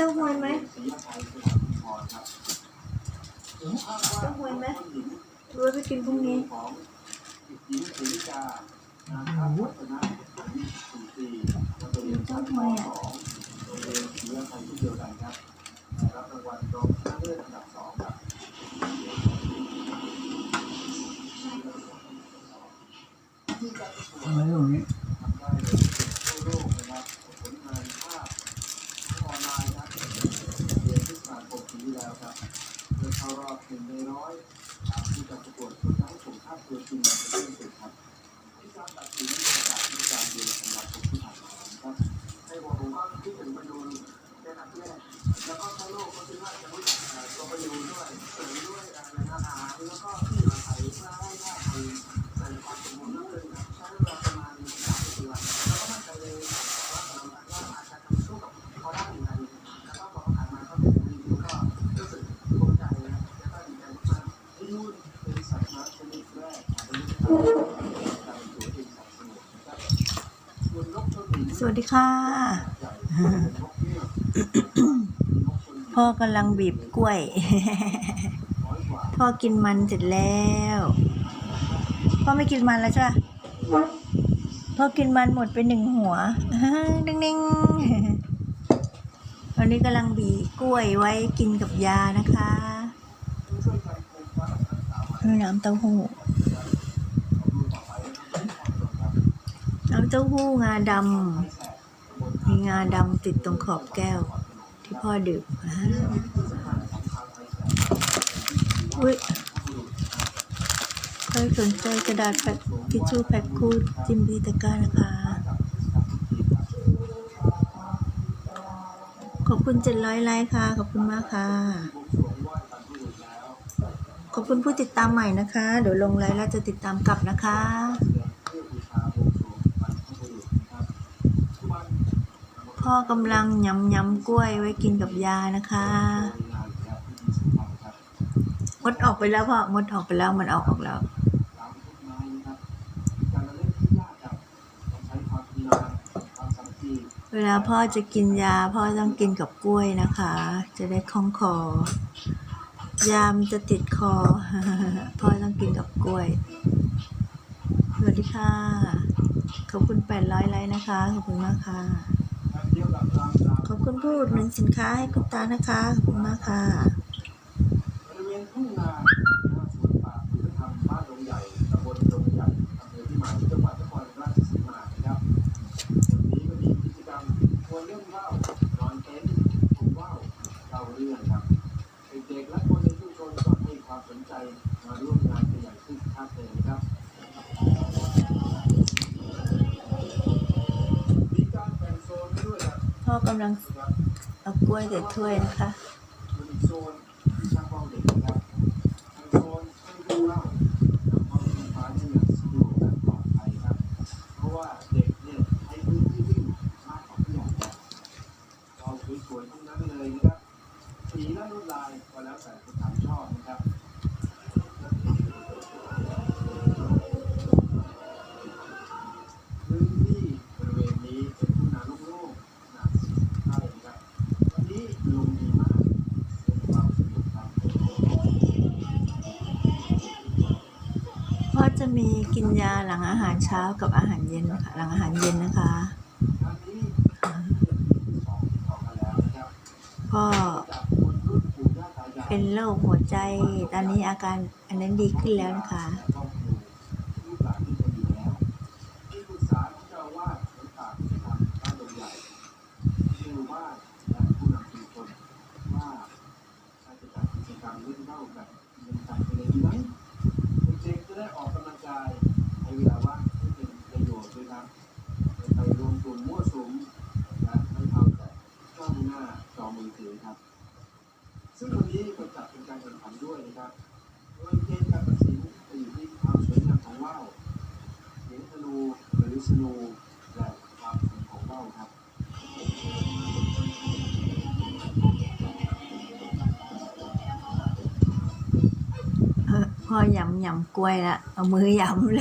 เจ้าหวยไหมเจ้าหวยไหมรู้ว่าไปกินพรุ่งนี้เจ้าหวยอะทำไมตรงนี้ แล้วครับเข้ารอบหนึ่งในร้อยตามที่จะประกวดผู้ชายผมภาพตัวจริงในประเทศสุดครับที่การตัดสินจากที่การเรียนสำหรับผมที่ผ่านมาครับให้บอกผมว่าที่ถึงประยูนในหนักแรกแล้วก็ทั่วโลกก็คิดว่าจะรู้จักตัวประยูนด้วยเสริมด้วย สวัสดีค่ะ พ่อกำลังบีบกล้วย พ่อกินมันเสร็จแล้ว พ่อไม่กินมันแล้วใช่ปะพ่อกินมันหมดไปหนึ่งหัวดึงดิงตอนนี้กำลังบีกล้วยไว้กินกับยานะคะ น้ำเต้าหู้ น้ำ เต้าหู้งาดำมีงาดำติดตรงขอบแก้ว ที่พ่อดื่มอ,อุ้ยใครสนใจกระดาษแพ็คทิชชู่แพ็คคู่จิมบีตะกร้านะคะ ขอบคุณเจ็ดร้อยไลค์ค่ะ ขอบคุณมากค่ะ ขอบคุณผู้ติดตามใหม่นะคะ เดี๋ยวลงไลค์แล้วจะติดตามกลับนะคะ พ่อกำลังยำยำกล้วยไว้กินกับยานะคะ มดออกไปแล้วพ่อมดออกไปแล้วมันออกออกแล้วเวลาพ่อจะกินยา พ่อต้องกินกับกล้วยนะคะ จะได้คล่องคอ ยามจะติดคอ พ่อต้องกินกับกล้วย สวัสดีค่ะ ขอบคุณแปดร้อยไลค์นะคะ ขอบคุณมากค่ะ ขอบคุณผู้อุดหนุนสินค้าให้คุณตานะคะ ขอบคุณมากค่ะ พ่อกำลังเอากล้วยใส่ถ้วยนะคะ พ่อจะมีกินยาหลังอาหารเช้ากับอาหารเย็นนะคะหลังอาหารเย็นนะคะกันแล้วนะครับพ่อเป็นโรคหัวใจ ตอนนี้อาการอันนั้นดีขึ้นแล้วนะคะต้องดูลูกหลานที่คนอยู่แล้วที่ปรึกษาท่านเจ้าอาวาสวัดป่าพุทธธรรมบ้านดงใหญ่ที่หมู่บ้านและผู้นำชุมชนว่าการจะจัดกิจกรรมเล่นเล้าแบบเป็นการไปเลยดีไหมเด็กๆจะได้ออกกำลังกายในเวลาว่างให้เป็นประโยชน์ด้วยครับไม่ สุ่มมั่วสุมและไม่เอาแต่จ้องหน้าจอมือถือครับ ซึ่งวันนี้ก็จัดเป็นการแข่งขันด้วยนะครับโดยเกณฑ์การตัดสินจะอยู่ที่ความสวยงามของว่าวเสียงธนูหรือสนูและความคมของว่าวครับเออพ่อยำยำกล้วยละเอามือยำเลย